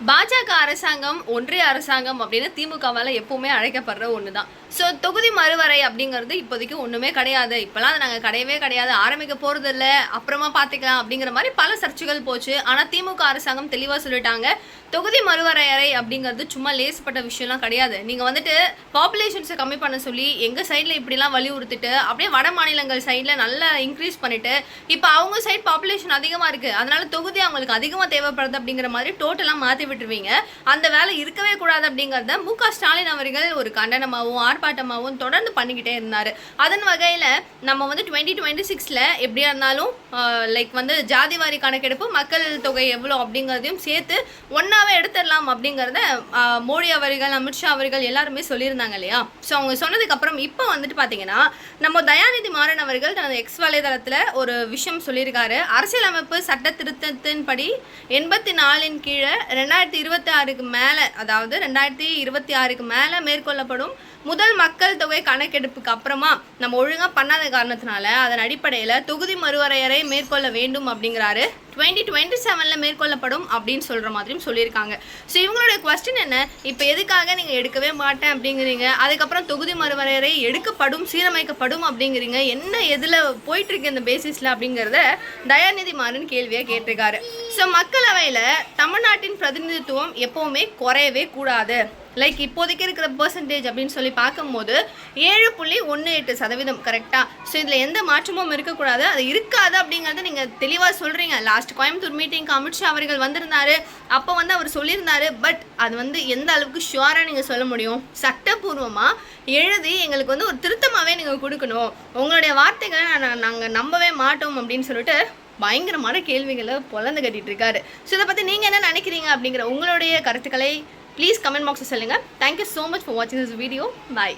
பாஜக அரசாங்கம் ஒன்றிய அரசாங்கம் அப்படின்னு திமுகவால் எப்பவுமே அழைக்கப்படுற ஒன்று தான் ஸோ தொகுதி மறுவரை அப்படிங்கிறது இப்போதைக்கு ஒன்றுமே கிடையாது. இப்போலாம் அதை நாங்கள் கிடையவே கிடையாது. ஆரம்பிக்க போகிறது இல்லை அப்புறமா பார்த்துக்கலாம் அப்படிங்கிற மாதிரி பல சர்ச்சைகள் போச்சு. ஆனால் திமுக அரசாங்கம் தெளிவாக சொல்லிட்டாங்க. தொகுதி மறுவரையறை அப்படிங்கிறது சும்மா லேசப்பட்ட விஷயம்லாம் கிடையாது. நீங்கள் வந்துட்டு பாப்புலேஷன்ஸை கம்மி பண்ண சொல்லி எங்கள் சைடில் இப்படிலாம் வலியுறுத்திட்டு அப்படியே வட மாநிலங்கள் சைடில் நல்லா இன்க்ரீஸ் பண்ணிவிட்டு இப்போ அவங்க சைட் பாப்புலேஷன் அதிகமாக இருக்குது அதனால தொகுதி அவங்களுக்கு அதிகமாக தேவைப்படுது அப்படிங்கிற மாதிரி டோட்டலாக மாற்றி விட்டுருவீங்க. அந்த வேலை இருக்கவே கூடாது அப்படிங்கிறத மு க ஸ்டாலின் அவர்கள் ஒரு கண்டனமாகவும் ஆர்ப்பாட்டமாகவும் தொடர்ந்து பண்ணிக்கிட்டே இருந்தார். அதன் வகையில் நம்ம வந்து டுவெண்ட்டி டுவெண்ட்டி சிக்ஸில் எப்படியா இருந்தாலும் லைக் வந்து ஜாதிவாரி கணக்கெடுப்பு மக்கள் தொகை எவ்வளோ அப்படிங்கிறதையும் சேர்த்து ஒன்றாவே எடுத்துடலாம் அப்படிங்கிறத மோடி அவர்கள் அமித்ஷா அவர்கள் எல்லாருமே சொல்லியிருந்தாங்க இல்லையா? ஸோ அவங்க சொன்னதுக்கப்புறம் இப்போ வந்துட்டு பார்த்தீங்கன்னா நம்ம தயாநிதி மாறன் அவர்கள் தனது எக்ஸ் வலைதளத்தில் ஒரு விஷயம் சொல்லியிருக்காரு. அரசியலமைப்பு சட்ட திருத்தத்தின்படி எண்பத்தி நாலின் கீழே ரெண்டாயிரத்தி இருபத்தி ஆறுக்கு மேலே அதாவது ரெண்டாயிரத்தி இருபத்தி ஆறுக்கு மேலே மேற்கொள்ளப்படும் முதல் மக்கள் தொகை கணக்கெடுப்புக்கு அப்புறமா நம்ம ஒழுங்காக பண்ணாத காரணத்தினால அதன் அடிப்படையில் தொகுதி மறுவரையறை மேற்கொள்ள வேண்டும் அப்படிங்கிறாரு. டுவெண்ட்டி டுவெண்ட்டி செவனில் மேற்கொள்ளப்படும் அப்படின்னு சொல்கிற மாதிரியும் சொல்லியிருக்காங்க. ஸோ இவங்களுடைய கொஸ்டின் என்ன? இப்போ எதுக்காக நீங்கள் எடுக்கவே மாட்டேன் அப்படிங்கிறீங்க? அதுக்கப்புறம் தொகுதி மறுவரையறை எடுக்கப்படும் சீரமைக்கப்படும் அப்படிங்கிறீங்க. என்ன எதில் போயிட்டுருக்கு இந்த பேசிஸில் அப்படிங்கிறத தயாநிதி மாறன் கேள்வியை கேட்டிருக்காரு. ஸோ மக்களவையில் தமிழ்நாட்டின் பிரதிநிதித்துவம் எப்போவுமே குறையவே கூடாது. லைக் இப்போதைக்கு இருக்கிற பர்சன்டேஜ் அப்படின்னு சொல்லி பார்க்கும்போது ஏழு புள்ளி ஒன்று எட்டு சதவீதம் கரெக்டாக ஸோ இதில் எந்த மாற்றமும் இருக்கக்கூடாது. அது இருக்காது அப்படிங்கிறத நீங்கள் தெளிவாக சொல்கிறீங்க லாஸ்ட் கோயம்புத்தூர் மீட்டிங்க்கு அமித்ஷா அவர்கள் வந்திருந்தாரு. அப்போ வந்து அவர் சொல்லியிருந்தார். பட் அது வந்து எந்த அளவுக்கு ஷுவராக நீங்கள் சொல்ல முடியும்? சட்டப்பூர்வமாக எழுதி எங்களுக்கு வந்து ஒரு திருத்தமாகவே நீங்கள் கொடுக்கணும். உங்களுடைய வார்த்தைகளை நான் நாங்கள் நம்பவே மாட்டோம் அப்படின்னு சொல்லிட்டு பயங்கரமான கேள்விகளை பொழந்து கட்டிட்டு இருக்காரு. ஸோ இதை பற்றி நீங்கள் என்ன நினைக்கிறீங்க அப்படிங்கிற உங்களுடைய கருத்துக்களை ப்ளீஸ் கமெண்ட் பாக்ஸில் சொல்லுங்கள் தேங்க்யூ ஸோ மச் ஃபார் வாட்சிங் திஸ் வீடியோ பை